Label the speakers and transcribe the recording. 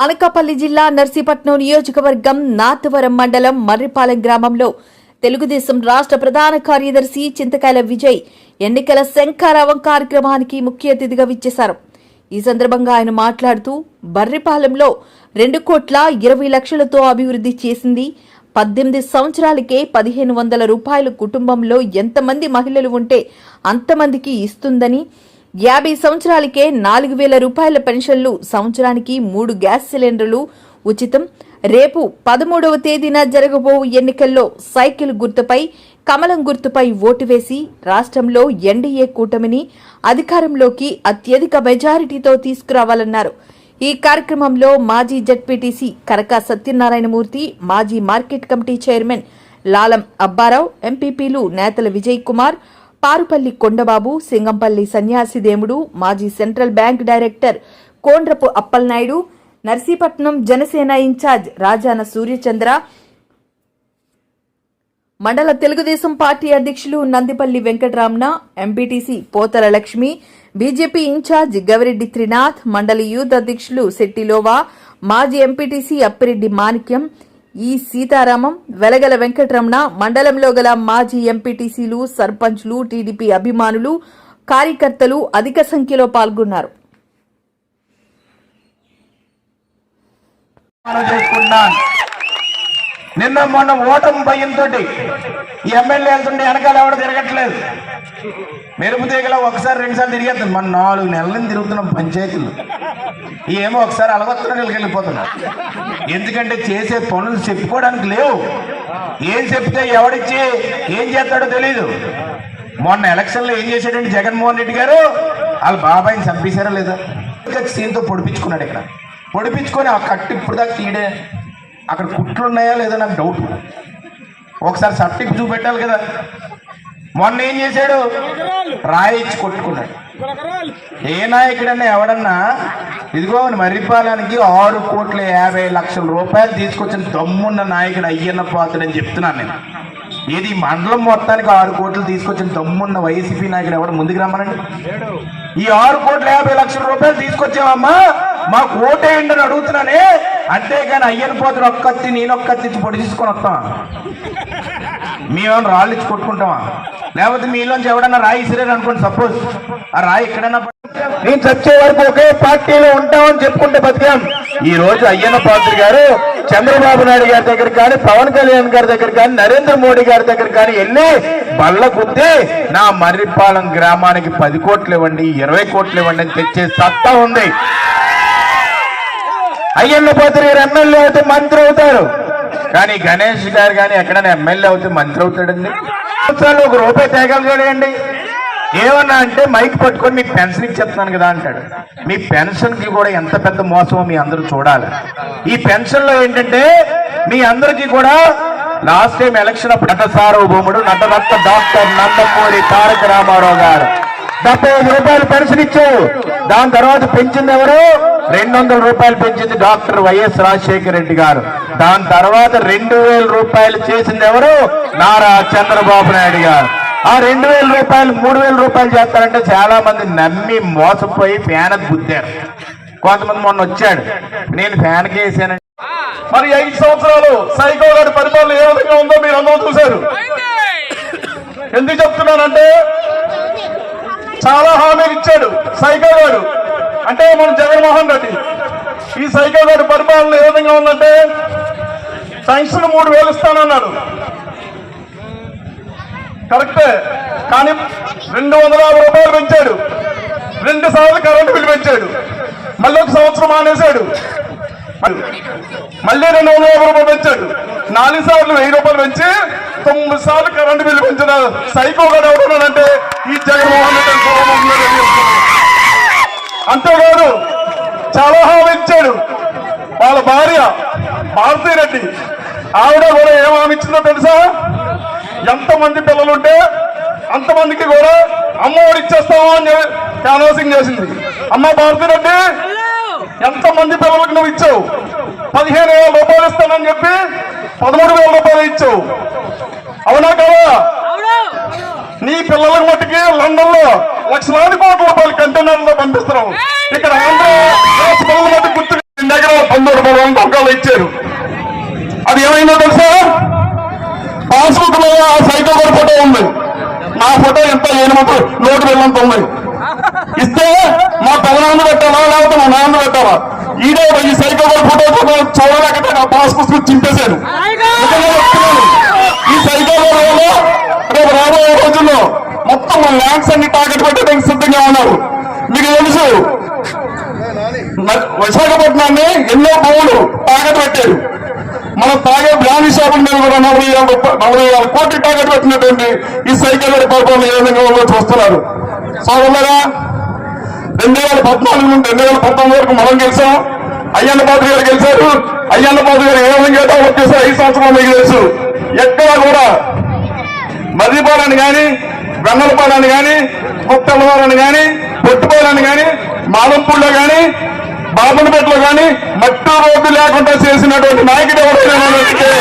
Speaker 1: అనకాపల్లి జిల్లా నర్సీపట్నం నియోజకవర్గం నాతవరం మండలం మర్రిపాలెం గ్రామంలో తెలుగుదేశం రాష్ట్ర ప్రధాన కార్యదర్శి చింతకాయల విజయ్ ఎన్నికల శంఖారావం కార్యక్రమానికి ముఖ్య అతిథిగా విచ్చేశారు. ఈ సందర్భంగా ఆయన మాట్లాడుతూ బర్రిపాలెంలో రెండు కోట్ల ఇరవై లక్షలతో అభివృద్ధి చేసింది. పద్దెనిమిది సంవత్సరాలకే పదిహేను వందల రూపాయలు కుటుంబంలో ఎంతమంది మహిళలు ఉంటే అంతమందికి ఇస్తుందని యాభై సంవత్సరాలకే నాలుగు వేల రూపాయల పెన్షన్లు సంవత్సరానికి మూడు గ్యాస్ సిలిండర్లు ఉచితం. రేపు పదమూడవ తేదీన జరగబో ఎన్నికల్లో సైకిల్ గుర్తుపై కమలం గుర్తుపై ఓటు వేసి రాష్ట్రంలో ఎన్డీఏ కూటమిని అధికారంలోకి అత్యధిక మెజారిటీతో తీసుకురావాలన్నారు. ఈ కార్యక్రమంలో మాజీ జడ్పీటీసీ కరకా సత్యనారాయణమూర్తి మాజీ market committee chairman Lalam Abbarao ఎంపీపీలు నేతల విజయ్ కుమార్ పారుపల్లి కొండబాబు సింగంపల్లి సన్యాసిదేముడు మాజీ central bank director Kondrapu Appalanaidu Narsipatnam Janasena incharge Rajana Suryachandra మండల తెలుగుదేశం పార్టీ అధ్యక్షులు Nandipalli Venkataramana MPTC Potala Lakshmi BJP incharge Gavireddy Trinath మండలి యూత్ అధ్యక్షులు శెట్టిలోవా మాజీ ఎంపీటీసీ అప్పిరెడ్డి మాణిక్యం ఈ సీతారామం వెలగల వెంకటరమణ మండలంలో గల మాజీ ఎంపీటీసీలు సర్పంచ్లు టీడీపీ అభిమానులు కార్యకర్తలు అధిక సంఖ్యలో పాల్గొన్నారు.
Speaker 2: నిన్న మొన్న ఓటమి భయంతో ఈ ఎమ్మెల్యే వెనకాల ఎవడ తిరగట్లేదు. మెరుపు తీగల ఒకసారి రెండుసార్లు తిరిగేస్తుంది మన నాలుగు నెలలను తిరుగుతున్నాం పంచాయతీలు. ఏమో ఒకసారి అలగొత్తడానికి వెళ్ళిపోతున్నాం ఎందుకంటే చేసే పనులు చెప్పుకోవడానికి లేవు. ఏం చెప్తే ఎవడిచ్చి ఏం చేస్తాడో తెలీదు. మొన్న ఎలక్షన్లో ఏం చేశాడండి జగన్మోహన్ రెడ్డి గారు? వాళ్ళ బాబాయిని చంపేశారా లేదా? సీన్తో పొడిపించుకున్నాడు ఇక్కడ. పొడిపించుకొని ఆ కట్టు ఇప్పుడు దాకా తీయడే. అక్కడ కుట్లు ఉన్నాయా లేదా నాకు డౌట్ ఒకసారి సర్టిఫిక్ చూపెట్టాలి కదా. మొన్న ఏం చేశాడు? రాయిచ్చి కొట్టుకున్నాడు. ఏ నాయకుడన్నా ఎవడన్నా? ఇదిగో మర్రిపాలనికి ఆరు కోట్ల యాభై లక్షల రూపాయలు తీసుకొచ్చిన దమ్మున్న నాయకుడు అయ్యన్న పాత్రుడు చెప్తున్నాను నేను. ఏది మండలం మొత్తానికి ఆరు కోట్లు తీసుకొచ్చిన దమ్మున్న వైసీపీ నాయకుడు ఎవడు? ముందుకు రమ్మనండి. ఈ ఆరు కోట్ల యాభై లక్షల రూపాయలు తీసుకొచ్చామమ్మా మా కోటేయండి అని అడుగుతున్నానే. అంతేగాని అయ్యన పోతుడు ఒక్కత్తి నేను ఒక్కత్తి పొడి తీసుకొని వస్తాం. మేమేమైనా రాళ్ళు ఇచ్చి కొట్టుకుంటామా? లేకపోతే మీలోంచి ఎవడన్నా రాయి ఇసిరారు అనుకోండి సపోజ్ ఆ రాయి ఎక్కడైనా నేను చచ్చే వరకు ఒకే పార్టీలో ఉంటామని చెప్పుకుంటే బతికాం. ఈ రోజు అయ్యన్న పాత్రి గారు చంద్రబాబు నాయుడు గారి దగ్గర కానీ పవన్ కళ్యాణ్ గారి దగ్గర కానీ నరేంద్ర మోడీ గారి దగ్గర కానీ వెళ్ళి బల్ల గుద్ది నా మర్రిపాలెం గ్రామానికి పది కోట్లు ఇవ్వండి ఇరవై కోట్లు ఇవ్వండి అని తెచ్చే సత్తా ఉంది. అయ్యన్న పాత్రి గారు ఎమ్మెల్యే అయితే మంత్రి అవుతారు. కానీ గణేష్ గారు కానీ ఎక్కడైనా ఎమ్మెల్యే అవుతే మంత్రి అవుతాడండి? సంవత్సరాలు ఒక రూపాయి తేగలిగాడండి ఏమన్నా అంటే మైక్ పట్టుకొని మీకు పెన్షన్ ఇచ్చేస్తున్నాను కదా అంటాడు. మీ పెన్షన్కి కూడా ఎంత పెద్ద మోసమో మీ అందరూ చూడాలి. ఈ పెన్షన్లో ఏంటంటే మీ అందరికీ కూడా లాస్ట్ టైం ఎలక్షన్ అప్పుడు నట సార్వభౌముడు నటరత్న డాక్టర్ నందమూరి తారక రామారావు గారు డెబ్బై ఐదు రూపాయలు పెన్షన్ ఇచ్చావు. దాని తర్వాత పెంచింది ఎవరు? రెండు వందల రూపాయలు పెంచింది డాక్టర్ వైఎస్ రాజశేఖర రెడ్డి గారు. దాని తర్వాత రెండు వేల రూపాయలు చేసింది ఎవరు? నారా చంద్రబాబు నాయుడు గారు. ఆ రెండు వేల రూపాయలు మూడు వేల రూపాయలు చేస్తారంటే చాలా మంది నమ్మి మోసపోయి ఫ్యాన్ గుద్దారు. కొంతమంది మొన్న వచ్చాడు. నేను ఫ్యాన్ వేసాను.
Speaker 3: మరి ఐదు సంవత్సరాలు సైకో గారి పరిపాలన ఏ విధంగా ఉందో మీరు అందరూ చూశారు. ఎందుకు చెప్తున్నానంటే చాలా హామీలు ఇచ్చాడు సైకో గారు. అంటే మన జగన్మోహన్ రెడ్డి. ఈ సైకో గారి పరిపాలన ఏ విధంగా ఉందంటే పెన్షన్ మూడు వేలు ఇస్తానన్నాడు. కరెక్టే. కానీ రెండు వందల యాభై రూపాయలు పెంచాడు. రెండు సార్లు కరెంటు బిల్లు పెంచాడు. మళ్ళీ ఒక సంవత్సరం మానేశాడు. మళ్ళీ రెండు వందల యాభై రూపాయలు పెంచాడు. నాలుగు సార్లు వెయ్యి రూపాయలు పెంచి తొమ్మిది సార్లు కరెంటు బిల్లు పెంచిన సైకో గారు ఎవరున్నాడంటే ఈ జగన్మోహన్ రెడ్డి. అంతేకాదు చాలా హామీ ఇచ్చాడు వాళ్ళ భార్య రెడ్డి. ఆవిడ కూడా ఏం హామీ ఇచ్చిందో తెలుసా? ఎంతమంది పిల్లలుంటే అంతమందికి కూడా అమ్మఒడి ఇచ్చేస్తాము అని క్యాన్వాసింగ్ చేసింది. అమ్మ భారతీ రెడ్డి ఎంతమంది పిల్లలకు నువ్వు ఇచ్చావు? పదిహేను వేల రూపాయలు ఇస్తానని చెప్పి పదమూడు వేల రూపాయలు ఇచ్చావు. అవునా కదా? నీ పిల్లలకు మట్టుకి లండన్లో లక్షలాది కోట్ల రూపాయలు కంటైనర్లో పంపిస్తున్నావు. ఇక్కడ ఆంధ్ర రాష్ట్ర పిల్లల మట్టుకు గుర్తు దగ్గర పంతొమ్మిది రూపాయలు టంకాలు ఇచ్చారు. అది ఏమైందో తెలుసా? పాస్బుక్లో ఆ సైకిల్ కూడా ఫోటో ఉంది. నా ఫోటో ఎంత ఎనిమిది నోటు వెళ్ళంత ఉంది. ఇస్తే మా పెదనాన్న పెట్టాలా? లేకపోతే మా నాన్న పెట్టాలా? ఈడే ఈ సైకిల్ ఫోటో చూడలేకపోతే నా పాస్బుక్ చింపేశాను నిజంగా చెప్తున్నాను. ఈ సైకిల్ రేపు రాబోయే రోజుల్లో మొత్తం ల్యాండ్స్ అన్ని టార్గెట్ పెట్టడానికి సిద్ధంగా ఉన్నారు మీకు తెలుసు విశాఖపట్నాన్ని ఎన్నో భూములు టార్గెట్ పెట్టారు. మనం తాగే బ్రాండ్ షాపుల మీద కూడా నలభై నలభై వేల కోట్లు టార్గెట్ పెట్టినటువంటి ఈ సైకిల్ పరిపాలన ఏ విధంగా చూస్తున్నారు. సోదరులరా రెండు వేల పద్నాలుగు నుండి రెండు వేల పంతొమ్మిది వరకు మనం గెలిచాం. అయ్యన్న పాత్ర గారు గెలిచారు. అయ్యన్న పాత్ర గారు ఏ విధంగా డెవలప్ చేశారు ఐదు సంవత్సరాలు మీకు తెలుసు. ఎక్కడా కూడా మర్రిపాలని కానీ వెన్నలపాలని కానీ కుట్టలవారని కానీ పొట్టుపాలని కానీ మాలంపూడిలో కానీ బాబులపేటలో కానీ మట్టి రోడ్డు లేకుండా చేసినటువంటి నాయకుడు ఎవరైనా చెప్తున్నాను.